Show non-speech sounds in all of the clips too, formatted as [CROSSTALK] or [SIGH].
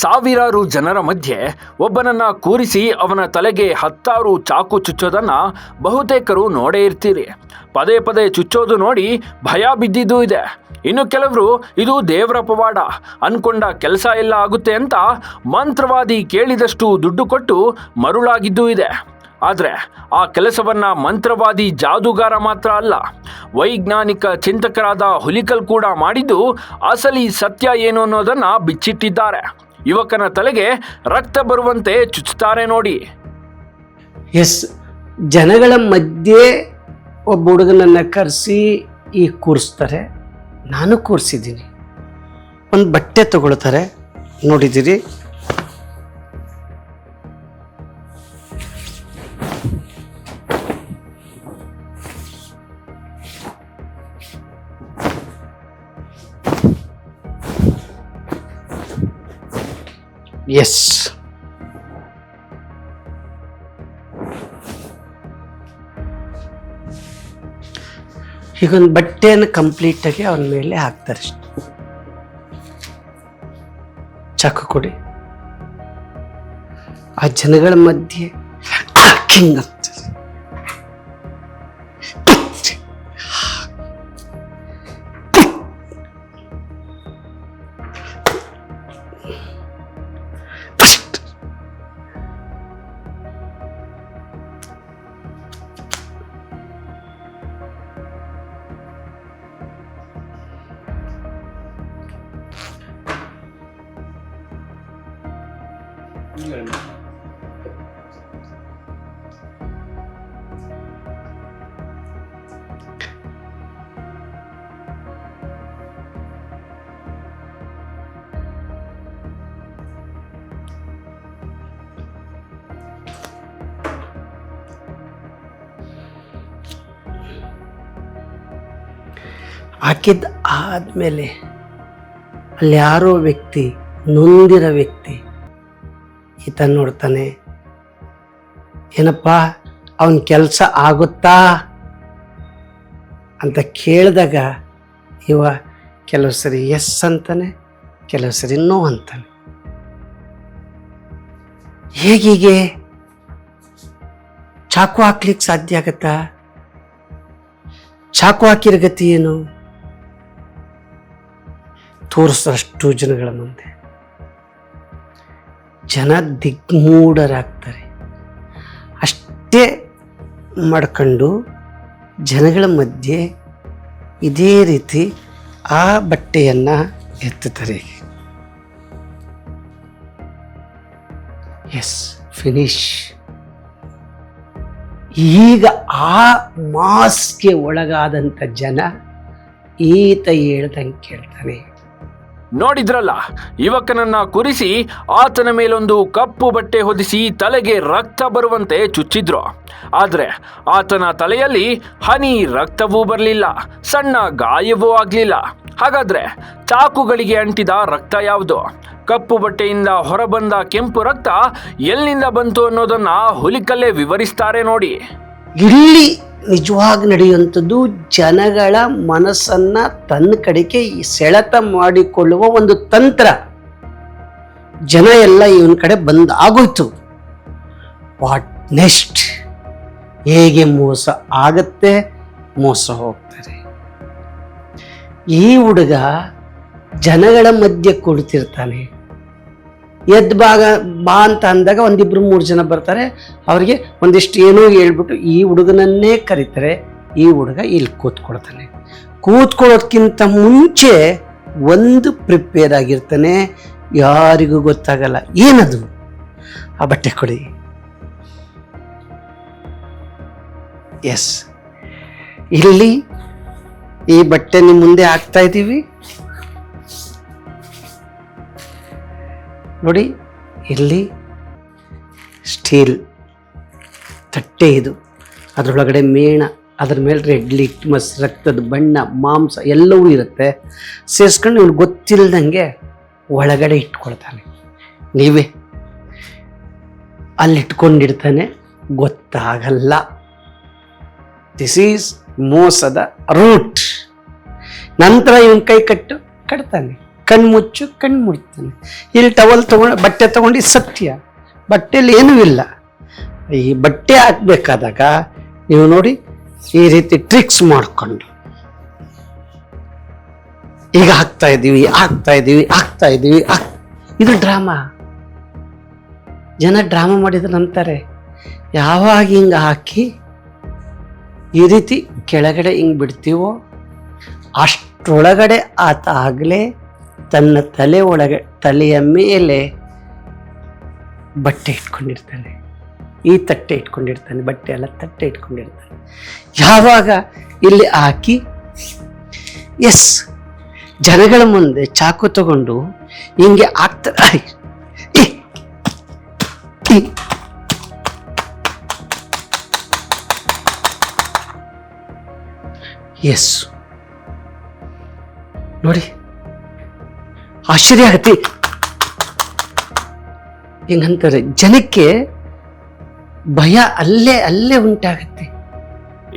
ಸಾವಿರಾರು ಜನರ ಮಧ್ಯೆ ಒಬ್ಬನನ್ನ ಕೂರಿಸಿ ಅವನ ತಲೆಗೆ ಹತ್ತಾರು ಚಾಕು ಚುಚ್ಚೋದನ್ನ ಬಹುತೇಕರು ನೋಡೇ ಇರ್ತೀರಿ. ಪದೇ ಪದೇ ಚುಚ್ಚೋದು ನೋಡಿ ಭಯ ಬಿದ್ದಿದ್ದೂ ಇದೆ. ಇನ್ನು ಕೆಲವರು, ಇದು ದೇವರ ಪವಾಡ ಅನ್ಕೊಂಡ ಕೆಲಸ ಎಲ್ಲ ಆಗುತ್ತೆ ಅಂತ ಮಂತ್ರವಾದಿ ಕೇಳಿದಷ್ಟು ದುಡ್ಡು ಕೊಟ್ಟು ಮರುಳಾಗಿದ್ದೂ ಇದೆ. ಆದರೆ, ಆ ಕೆಲಸವನ್ನ ಮಂತ್ರವಾದಿ ಜಾದೂಗಾರ ಮಾತ್ರ ಅಲ್ಲ, ವೈಜ್ಞಾನಿಕ ಚಿಂತಕರಾದ ಹುಲಿಕಲ್ ಕೂಡ ಮಾಡಿದ್ದು ಅಸಲಿ ಸತ್ಯ ಏನು ಅನ್ನೋದನ್ನು ಬಿಚ್ಚಿಟ್ಟಿದ್ದಾರೆ. ಯುವಕನ ತಲೆಗೆ ರಕ್ತ ಬರುವಂತೆ ಚುಚ್ಚುತ್ತಾರೆ ನೋಡಿ. ಎಸ್, ಜನಗಳ ಮಧ್ಯೆ ಒಬ್ಬ ಹುಡುಗನನ್ನು ಕರೆಸಿ ಈ ಕೂರಿಸ್ತಾರೆ. ನಾನು ಕೂರಿಸಿದ್ದೀನಿ. ಒಂದು ಬಟ್ಟೆ ತಗೊಳ್ತಾರೆ. ನೋಡಿದ್ದೀರಿ. ಎಸ್ ಹೀಗೊಂದು ಬಟ್ಟೆಯನ್ನು ಕಂಪ್ಲೀಟಾಗಿ ಅವನ ಮೇಲೆ ಹಾಕ್ತಾರೆ ಚಾಕು ಕೊಡಿ. ಆ ಜನಗಳ ಮಧ್ಯೆ ಕಿಂಗ್ ಆಗ್ತದೆ ಆದ್ಮೇಲೆ ಆದಮೇಲೆ ಅಲ್ಲಿ ಯಾರೋ ವ್ಯಕ್ತಿ ನೊಂದಿರೋ ವ್ಯಕ್ತಿ ಈತ ನೋಡ್ತಾನೆ. ಏನಪ್ಪ, ಅವನ ಕೆಲಸ ಆಗುತ್ತಾ? ಅಂತ ಕೇಳಿದಾಗ, ಇವ ಕೆಲವು ಸರಿ ಎಸ್ ಅಂತಾನೆ, ಕೆಲವು ಸರಿ ನೋ ಅಂತಾನೆ. ಹೇಗೀಗೆ? ಚಾಕು ಹಾಕ್ಲಿಕ್ಕೆ ಸಾಧ್ಯ ಆಗತ್ತಾ? ಚಾಕು ಹಾಕಿರ ಗತಿ ಏನು? ತೋರಿಸೋಷ್ಟು ಜನಗಳ ಮುಂದೆ. ಜನ ದಿಗ್ಮೂಢರಾಗ್ತಾರೆ. ಅಷ್ಟೇ ಮಾಡ್ಕೊಂಡು ಜನಗಳ ಮಧ್ಯೆ ಇದೇ ರೀತಿ ಆ ಬಟ್ಟೆಯನ್ನು ಎತ್ತುತ್ತಾರೆ. Yes, finish. ಈಗ ಆ ಮಾಸ್ಗೆ ಒಳಗಾದಂಥ ಜನ ಈತ ಹೇಳ್ದಂಗೆ ಕೇಳ್ತಾನೆ. ನೋಡಿದ್ರಲ್ಲ, ಯುವಕನನ್ನ ಕುರಿಸಿ ಆತನ ಮೇಲೊಂದು ಕಪ್ಪು ಬಟ್ಟೆ ಹೊದಿಸಿ ತಲೆಗೆ ರಕ್ತ ಬರುವಂತೆ ಚುಚ್ಚಿದ್ರು. ಆದರೆ ಆತನ ತಲೆಯಲ್ಲಿ ಹನಿ ರಕ್ತವೂ ಬರಲಿಲ್ಲ, ಸಣ್ಣ ಗಾಯವೂ ಆಗಲಿಲ್ಲ. ಹಾಗಾದ್ರೆ ಚಾಕುಗಳಿಗೆ ಅಂಟಿದ ರಕ್ತ ಯಾವುದು? ಕಪ್ಪು ಬಟ್ಟೆಯಿಂದ ಹೊರಬಂದ ಕೆಂಪು ರಕ್ತ ಎಲ್ಲಿಂದ ಬಂತು ಅನ್ನೋದನ್ನ ಹುಲಿಕಲ್ಲೇ ವಿವರಿಸ್ತಾರೆ ನೋಡಿ. ಇಲ್ಲಿ ನಿಜವಾಗಿ ನಡೆಯುವಂಥದ್ದು ಜನಗಳ ಮನಸ್ಸನ್ನ ತನ್ನ ಕಡೆಗೆ ಸೆಳೆತ ಮಾಡಿಕೊಳ್ಳುವ ಒಂದು ತಂತ್ರ. ಜನ ಎಲ್ಲ ಇವನ ಕಡೆ ಬಂದ್ ಆಗೋಯ್ತು. ವಾಟ್ ನೆಕ್ಸ್ಟ್ ಹೇಗೆ ಮೋಸ ಆಗತ್ತೆ? ಮೋಸ ಹೋಗ್ತಾರೆ. ಈ ಹುಡುಗ ಜನಗಳ ಮಧ್ಯೆ ಕುಳಿತಿರ್ತಾನೆ ಎದ್ದು ಭಾಗ, ಬಾ ಅಂತ ಅಂದಾಗ ಒಂದಿಬ್ರು ಮೂರು ಜನ ಬರ್ತಾರೆ. ಅವರಿಗೆ ಒಂದಿಷ್ಟು ಏನೋ ಹೇಳ್ಬಿಟ್ಟು ಈ ಹುಡುಗನನ್ನೇ ಕರೀತಾರೆ. ಈ ಹುಡುಗ ಇಲ್ಲಿ ಕೂತ್ಕೊಳ್ತಾನೆ. ಕೂತ್ಕೊಳ್ಳೋದಕ್ಕಿಂತ ಮುಂಚೆ ಒಂದು ಪ್ರಿಪೇರ್ ಆಗಿರ್ತಾನೆ. ಯಾರಿಗೂ ಗೊತ್ತಾಗಲ್ಲ. ಏನದು? ಆ ಬಟ್ಟೆ ಕೊಡಿ. ಎಸ್ ಇಲ್ಲಿ ಈ ಬಟ್ಟೆ ನಿಮ್ಮ ಮುಂದೆ ಹಾಕ್ತಾ ಇದ್ದೀವಿ. ನೋಡಿ, ಇಲ್ಲಿ ಸ್ಟೀಲ್ ತಟ್ಟೆ ಇದು. ಅದರೊಳಗಡೆ ಮೇಣ, ಅದ್ರ ಮೇಲೆ ರೆಡ್ ಲಿಟ್ಮಸ್ ರಕ್ತದ ಬಣ್ಣ, ಮಾಂಸ ಎಲ್ಲವೂ ಇರುತ್ತೆ. ಸೇರಿಸ್ಕೊಂಡು ಇವನು ಗೊತ್ತಿಲ್ಲದಂಗೆ ಒಳಗಡೆ ಇಟ್ಕೊಳ್ತಾನೆ. ನೀವೇ ಅಲ್ಲಿಟ್ಕೊಂಡಿರ್ತಾನೆ ಗೊತ್ತಾಗಲ್ಲ. ದಿಸ್ ಈಸ್ ಮೋಸದ ರೂಟ್ ನಂತರ ಇವನ್ ಕೈ ಕಟ್ಟು, ಕಟ್ತಾನೆ. ಕಣ್ಮುಚ್ಚು ಕಣ್ಣು ಮುಡ್ತಾನೆ ಇಲ್ಲಿ ಟವಲ್ ತಗೊಂಡು, ಬಟ್ಟೆ ತಗೊಂಡು ಸತ್ಯ. ಬಟ್ಟೆಯಲ್ಲಿ ಏನೂ ಇಲ್ಲ. ಈ ಬಟ್ಟೆ ಹಾಕ್ಬೇಕಾದಾಗ ನೀವು ನೋಡಿ ಈ ರೀತಿ ಟ್ರಿಕ್ಸ್ ಮಾಡಿಕೊಂಡು. ಈಗ ಹಾಕ್ತಾ ಇದ್ದೀವಿ ಹಾಕ್ತಾ ಇದ್ದೀವಿ ಹಾಕ್ತಾ ಇದ್ದೀವಿ ಇದು ಡ್ರಾಮಾ ಜನ ಡ್ರಾಮಾ ಮಾಡಿದ್ರೆ ಅಂತಾರೆ ಯಾವಾಗ ಹಿಂಗೆ ಹಾಕಿ ಈ ರೀತಿ ಕೆಳಗಡೆ ಹಿಂಗೆ ಬಿಡ್ತೀವೋ, ಅಷ್ಟರೊಳಗಡೆ ಆತ ಆಗಲೇ ತನ್ನ ತಲೆ ಒಳಗೆ, ತಲೆಯ ಮೇಲೆ ಬಟ್ಟೆ ಇಟ್ಕೊಂಡಿರ್ತಾನೆ. ಈ ತಟ್ಟೆ ಇಟ್ಕೊಂಡಿರ್ತಾನೆ, ಬಟ್ಟೆ ಎಲ್ಲ ತಟ್ಟೆ ಇಟ್ಕೊಂಡಿರ್ತಾನೆ. ಯಾವಾಗ ಇಲ್ಲಿ ಹಾಕಿ? ಎಸ್ ಜನಗಳ ಮುಂದೆ ಚಾಕು ತಗೊಂಡು ಹಿಂಗೆ ಆಗ್ತಾ ಎಸ್ ನೋಡಿ. ಆಶ್ಚರ್ಯ ಆಗತ್ತೆ ಹಿಂಗಂತಾರೆ ಜನಕ್ಕೆ ಭಯ ಅಲ್ಲೇ ಅಲ್ಲೇ ಉಂಟಾಗತ್ತೆ.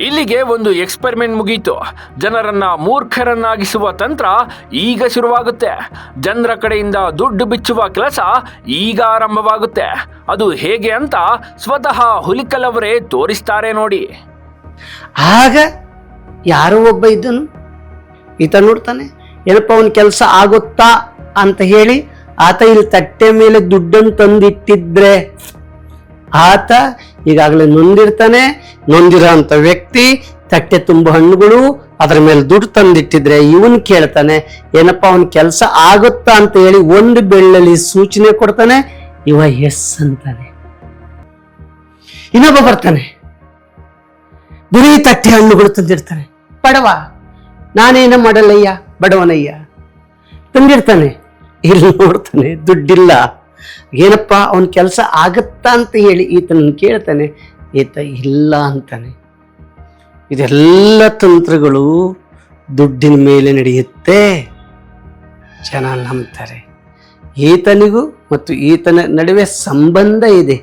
ಇಲ್ಲಿಗೆ ಒಂದು ಎಕ್ಸ್ಪೆರಿಮೆಂಟ್ ಮುಗೀತು. ಜನರನ್ನ ಮೂರ್ಖರನ್ನಾಗಿಸುವ ತಂತ್ರ ಈಗ ಶುರುವಾಗುತ್ತೆ. ಜನರ ಕಡೆಯಿಂದ ದುಡ್ಡು ಬಿಚ್ಚುವ ಕೆಲಸ ಈಗ ಆರಂಭವಾಗುತ್ತೆ. ಅದು ಹೇಗೆ ಅಂತ ಸ್ವತಃ ಹುಲಿಕಲ್ ಅವರೇ ತೋರಿಸ್ತಾರೆ ನೋಡಿ. ಆಗ ಯಾರೋ ಒಬ್ಬ ಇದ್ದನು. ಈತ ನೋಡ್ತಾನೆ ಏನಪ್ಪ ಅವನ ಕೆಲಸ ಆಗುತ್ತಾ? ಅಂತ ಹೇಳಿ ಆತ ಇಲ್ಲಿ ತಟ್ಟೆ ಮೇಲೆ ದುಡ್ಡನ್ನು ತಂದಿಟ್ಟಿದ್ರೆ ಆತ ಈಗಾಗಲೇ ನೊಂದಿರ್ತಾನೆ, ನೊಂದಿರೋ ವ್ಯಕ್ತಿ, ತಟ್ಟೆ ತುಂಬ ಹಣ್ಣುಗಳು, ಅದರ ಮೇಲೆ ದುಡ್ಡು ತಂದಿಟ್ಟಿದ್ರೆ ಇವನ್ ಕೇಳ್ತಾನೆ, ಏನಪ್ಪ ಅವನ ಕೆಲಸ ಆಗುತ್ತಾ ಅಂತ ಹೇಳಿ ಒಂದು ಬೆಳ್ಳಲ್ಲಿ ಸೂಚನೆ ಕೊಡ್ತಾನೆ, ಇವ ಎಸ್ ಅಂತಾನೆ. ಇನ್ನೊಬ್ಬ ಬರ್ತಾನೆ. ಬರೀ ತಟ್ಟೆ ಹಣ್ಣುಗಳು ತಂದಿರ್ತಾನೆ. ಬಡವ, ನಾನೇನ ಮಾಡಲ್ಲಯ್ಯ? ಬಡವನಯ್ಯ. ತಂದಿರ್ತಾನೆ. ಇಲ್ಲಿ ನೋಡ್ತಾನೆ, ದುಡ್ಡಿಲ್ಲ. ಏನಪ್ಪ, ಅವನ ಕೆಲಸ ಆಗತ್ತಾ ಅಂತ ಹೇಳಿ ಈತನನ್ನು ಕೇಳ್ತಾನೆ, ಈತ ಇಲ್ಲ ಅಂತಾನೆ. ಇದೆಲ್ಲ ತಂತ್ರಗಳು ದುಡ್ಡಿನ ಮೇಲೆ ನಡೆಯುತ್ತೆ. ಜನ ನಂಬ್ತಾರೆ. ಈತನಿಗೂ ಮತ್ತು ಈತನ ನಡುವೆ ಸಂಬಂಧ ಇದೆ.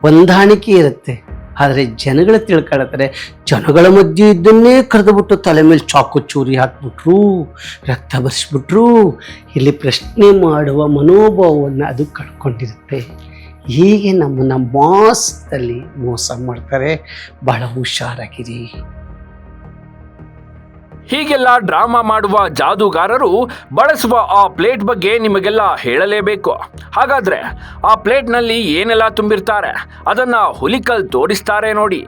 ಹೊಂದಾಣಿಕೆ ಇರುತ್ತೆ. ಆದರೆ ಜನಗಳು ತಿಳ್ಕೊಳ್ತಾರೆ ಜನಗಳ ಮಧ್ಯೆ ಇದ್ದನ್ನೇ ಕರೆದುಬಿಟ್ಟು ತಲೆ ಮೇಲೆ ಚಾಕು ಚೂರಿ ಹಾಕ್ಬಿಟ್ರು, ರಕ್ತ ಬರೆಸ್ಬಿಟ್ರು, ಇಲ್ಲಿ ಪ್ರಶ್ನೆ ಮಾಡುವ ಮನೋಭಾವವನ್ನು ಅದು ಕಳ್ಕೊಂಡಿರುತ್ತೆ. ಹೀಗೆ ನಮ್ಮನ್ನು ಮಾಸದಲ್ಲಿ ಮೋಸ ಮಾಡ್ತಾರೆ. ಬಹಳ ಹುಷಾರಾಗಿರಿ. ಹೀಗೆಲ್ಲ ಡ್ರಾಮಾ ಮಾಡುವ ಜಾದೂಗಾರರು ಬಳಸುವ ಆ ಪ್ಲೇಟ್ ಬಗ್ಗೆ ನಿಮಗೆಲ್ಲ ಹೇಳಲೇಬೇಕು. ಹಾಗಾದ್ರೆ ಆ ಪ್ಲೇಟ್ನಲ್ಲಿ ಏನೆಲ್ಲ ತುಂಬಿರ್ತಾರೆ? ಅದನ್ನ ಹುಲಿಕಲ್ ತೋರಿಸ್ತಾರೆ ನೋಡಿ.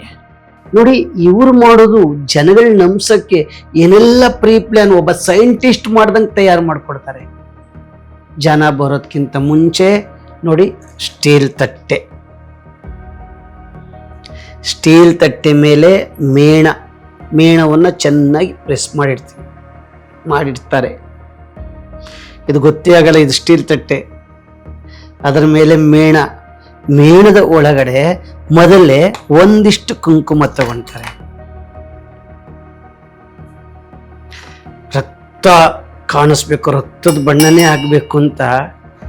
ನೋಡಿ, ಇವ್ರು ಮಾಡೋದು ಜನಗಳ ನಂಸಕ್ಕೆ ಏನೆಲ್ಲ ಪ್ರೀ ಪ್ಲಾನ್ ಒಬ್ಬ ಸೈಂಟಿಸ್ಟ್ ಮಾಡ್ದಂಗೆ ತಯಾರು ಮಾಡ್ಕೊಡ್ತಾರೆ. ಜನ ಬರೋದ್ಕಿಂತ ಮುಂಚೆ ನೋಡಿ, ಸ್ಟೀಲ್ ತಟ್ಟೆ. ಸ್ಟೀಲ್ ತಟ್ಟೆ ಮೇಲೆ ಮೇಣ. ಮೇಣವನ್ನು ಚೆನ್ನಾಗಿ ಪ್ರೆಸ್ ಮಾಡಿರ್ತೀವಿ ಮಾಡಿಡ್ತಾರೆ. ಇದು ಗೊತ್ತೇ ಆಗಲ್ಲ, ಇದು ಸ್ಟೀಲ್ ತಟ್ಟೆ. ಅದರ ಮೇಲೆ ಮೇಣ, ಮೇಣದ ಒಳಗಡೆ ಮೊದಲೇ ಒಂದಿಷ್ಟು ಕುಂಕುಮ ತಗೊಳ್ತಾರೆ ರಕ್ತ ಕಾಣಿಸ್ಬೇಕು, ರಕ್ತದ ಬಣ್ಣನೇ ಆಗಬೇಕು ಅಂತ.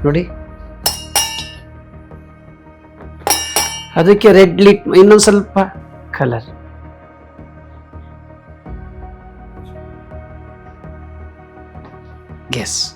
ನೋಡಿ. ಅದಕ್ಕೆ ರೆಡ್ ಲಿಟ್, ಇನ್ನೊಂದು ಸ್ವಲ್ಪ ಕಲರ್ Yes.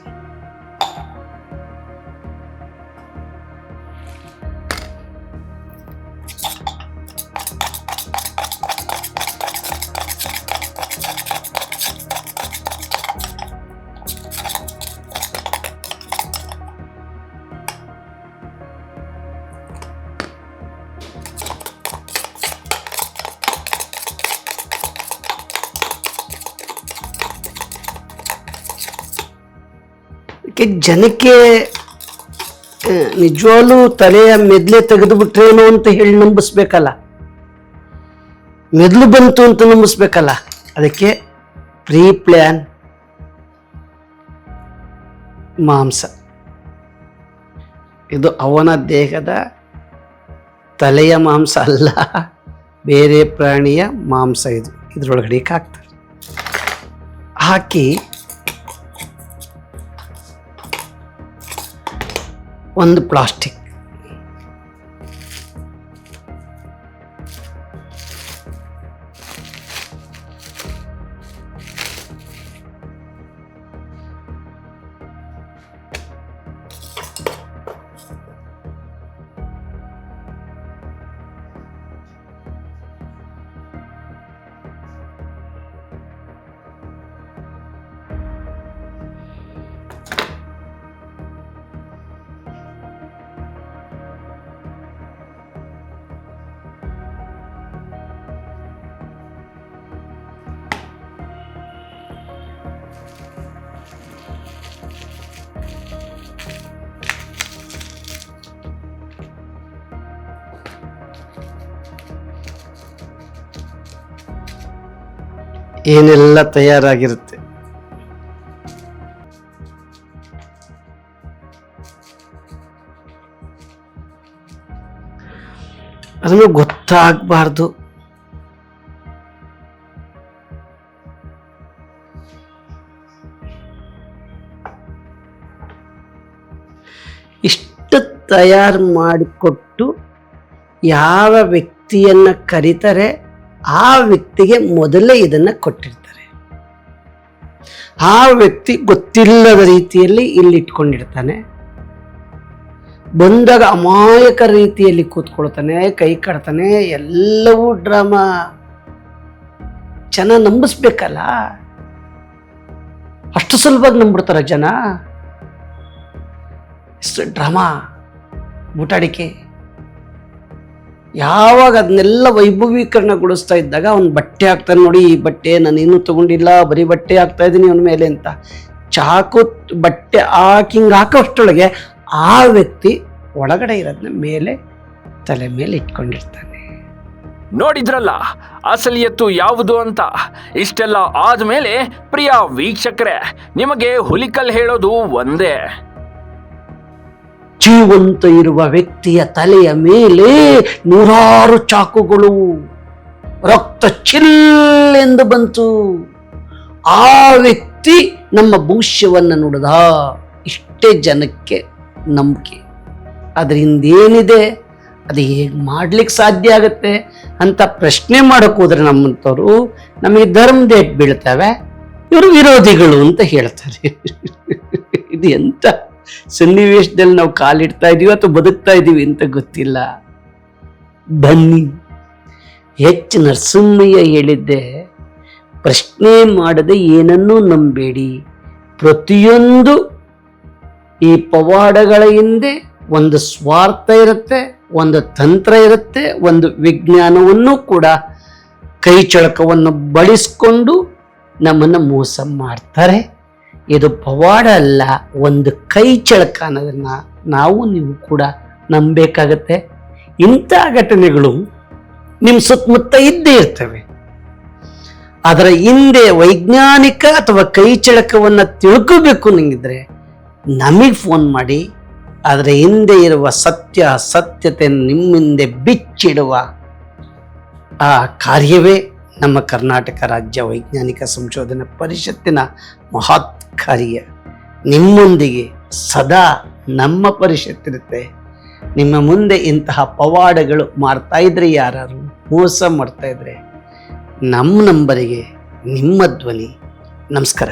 ಅದಕ್ಕೆ ಜನಕ್ಕೆ ನಿಜವಾಗ್ಲೂ ತಲೆಯ ಮೆದ್ಲೆ ತೆಗೆದು ಬಿಟ್ರೇನು ಅಂತ ಹೇಳಿ ನಂಬಿಸ್ಬೇಕಲ್ಲ. ಮೆದ್ಲು ಬಂತು ಅಂತ ನಂಬಿಸ್ಬೇಕಲ್ಲ. ಅದಕ್ಕೆ ಪ್ರೀ ಪ್ಲ್ಯಾನ್ ಮಾಂಸ. ಇದು ಅವನ ದೇಹದ ತಲೆಯ ಮಾಂಸ ಅಲ್ಲ, ಬೇರೆ ಪ್ರಾಣಿಯ ಮಾಂಸ ಇದು. ಇದರೊಳಗಡೆ ಹಾಕ್ತಾರೆ ಹಾಕಿ ಒಂದು ಪ್ಲಾಸ್ಟಿಕ್. ಏನೆಲ್ಲ ತಯಾರಾಗಿರುತ್ತೆ? ಅದನ್ನು ಗೊತ್ತಾಗಬಾರ್ದು. ಇಷ್ಟು ತಯಾರು ಮಾಡಿಕೊಟ್ಟು ಯಾವ ವ್ಯಕ್ತಿಯನ್ನ ಕರೀತಾರೆ? ಆ ವ್ಯಕ್ತಿಗೆ ಮೊದಲೇ ಇದನ್ನ ಕೊಟ್ಟಿರ್ತಾರೆ. ಆ ವ್ಯಕ್ತಿ ಗೊತ್ತಿಲ್ಲದ ರೀತಿಯಲ್ಲಿ ಇಲ್ಲಿ ಇಟ್ಕೊಂಡಿರ್ತಾನೆ. ಬಂದಾಗ ಅಮಾಯಕ ರೀತಿಯಲ್ಲಿ ಕೂತ್ಕೊಳ್ತಾನೆ, ಕೈ ಕಟ್ತಾನೆ, ಎಲ್ಲವೂ ಡ್ರಾಮಾ. ಜನ ನಂಬಿಸ್ಬೇಕಲ್ಲ? ಅಷ್ಟು ಸುಲಭವಾಗಿ ನಂಬಿಡ್ತಾರ ಜನ? ಎಷ್ಟು ಡ್ರಾಮಾ, ಬೂಟಾಡಿಕೆ. ಯಾವಾಗ ಅದನ್ನೆಲ್ಲ ವೈಭವೀಕರಣಗೊಳಿಸ್ತಾ ಇದ್ದಾಗ ಅವ್ನು ಬಟ್ಟೆ ಹಾಕ್ತಾನೆ ನೋಡಿ, ಈ ಬಟ್ಟೆ ನಾನು ಇನ್ನೂ ತಗೊಂಡಿಲ್ಲ, ಬರೀ ಬಟ್ಟೆ ಹಾಕ್ತಾ ಇದ್ದೀನಿ ಅವನ ಮೇಲೆ ಅಂತ. ಚಾಕು ಬಟ್ಟೆ ಹಾಕಿಂಗ್ ಹಾಕೋಷ್ಟೊಳಗೆ ಆ ವ್ಯಕ್ತಿ ಒಳಗಡೆ ಇರೋದನ್ನ ಮೇಲೆ ತಲೆ ಮೇಲೆ ಇಟ್ಕೊಂಡಿರ್ತಾನೆ. ನೋಡಿದ್ರಲ್ಲ, ಅಸಲಿಯತ್ತು ಯಾವುದು ಅಂತ? ಇಷ್ಟೆಲ್ಲ ಆದ್ಮೇಲೆ ಪ್ರಿಯ ವೀಕ್ಷಕರೇ, ನಿಮಗೆ ಹುಲಿಕಲ್ ಹೇಳೋದು ಒಂದೇ. ಜೀವಂತ ಇರುವ ವ್ಯಕ್ತಿಯ ತಲೆಯ ಮೇಲೆ ನೂರಾರು ಚಾಕುಗಳು, ರಕ್ತ ಚಿಲ್ಲೆಂದು ಬಂತು. ಆ ವ್ಯಕ್ತಿ ನಮ್ಮ ಭವಿಷ್ಯವನ್ನು ನೋಡಿದ. ಇಷ್ಟೇ ಜನಕ್ಕೆ ನಂಬಿಕೆ. ಅದರಿಂದ ಏನಿದೆ? ಅದು ಹೇಗೆ ಮಾಡ್ಲಿಕ್ಕೆ ಸಾಧ್ಯ ಆಗುತ್ತೆ ಅಂತ ಪ್ರಶ್ನೆ ಮಾಡಕ್ ಹೋದ್ರೆ ನಮ್ಮಂಥವ್ರು ನಮಗೆ ಧರ್ಮದ ಬೀಳ್ತವೆ, ಇವರು ವಿರೋಧಿಗಳು ಅಂತ ಹೇಳ್ತಾರೆ. [LAUGHS] ಇದು ಎಂತ? ಸನ್ನಿವೇಶದಲ್ಲಿ ನಾವು ಕಾಲಿಡ್ತಾ ಇದೀವಿ ಅಥವಾ ಬದುಕ್ತಾ ಇದ್ದೀವಿ ಅಂತ ಗೊತ್ತಿಲ್ಲ. ಬನ್ನಿ. ಹೆಚ್ಚು ನರಸಿಂಹಯ್ಯ ಹೇಳಿದ್ದೆ, ಪ್ರಶ್ನೆ ಮಾಡದೆ ಏನನ್ನೂ ನಂಬೇಡಿ. ಪ್ರತಿಯೊಂದು ಈ ಪವಾಡಗಳ ಹಿಂದೆ ಒಂದು ಸ್ವಾರ್ಥ ಇರುತ್ತೆ, ಒಂದು ತಂತ್ರ ಇರುತ್ತೆ, ಒಂದು ವಿಜ್ಞಾನವನ್ನು ಕೂಡ ಕೈ ಚಳಕವನ್ನು ಬಳಸ್ಕೊಂಡು ನಮ್ಮನ್ನು ಮೋಸ ಮಾಡ್ತಾರೆ. ಇದು ಪವಾಡ ಅಲ್ಲ, ಒಂದು ಕೈ ಚಳಕ ಅನ್ನೋದನ್ನು ನಾವು ನೀವು ಕೂಡ ನಂಬೇಕಾಗತ್ತೆ. ಇಂಥ ಘಟನೆಗಳು ನಿಮ್ಮ ಸುತ್ತಮುತ್ತ ಇದ್ದೇ ಇರ್ತವೆ. ಅದರ ಹಿಂದೆ ವೈಜ್ಞಾನಿಕ ಅಥವಾ ಕೈ ಚಳಕವನ್ನು ತಿಳ್ಕೋಬೇಕು ನಂಗಿದ್ರೆ ನಮಗೆ ಫೋನ್ ಮಾಡಿ ಅದರ ಹಿಂದೆ ಇರುವ ಸತ್ಯ ಸತ್ಯತೆ ನಿಮ್ಮ ಹಿಂದೆ ಬಿಚ್ಚಿಡುವ ಆ ಕಾರ್ಯವೇ ನಮ್ಮ ಕರ್ನಾಟಕ ರಾಜ್ಯ ವೈಜ್ಞಾನಿಕ ಸಂಶೋಧನಾ ಪರಿಷತ್ತಿನ ಮಹತ್ ಕಾರ್ಯ ನಿಮ್ಮೊಂದಿಗೆ ಸದಾ ನಮ್ಮ ಪರಿಷತ್ತಿರುತ್ತೆ ನಿಮ್ಮ ಮುಂದೆ ಇಂತಹ ಪವಾಡಗಳು ಮಾಡ್ತಾ ಇದ್ರೆ ಯಾರು ಮೋಸ ಮಾಡ್ತಾ ಇದ್ರೆ ನಮ್ಮ ನಂಬರಿಗೆ ನಿಮ್ಮ ಧ್ವನಿ. ನಮಸ್ಕಾರ.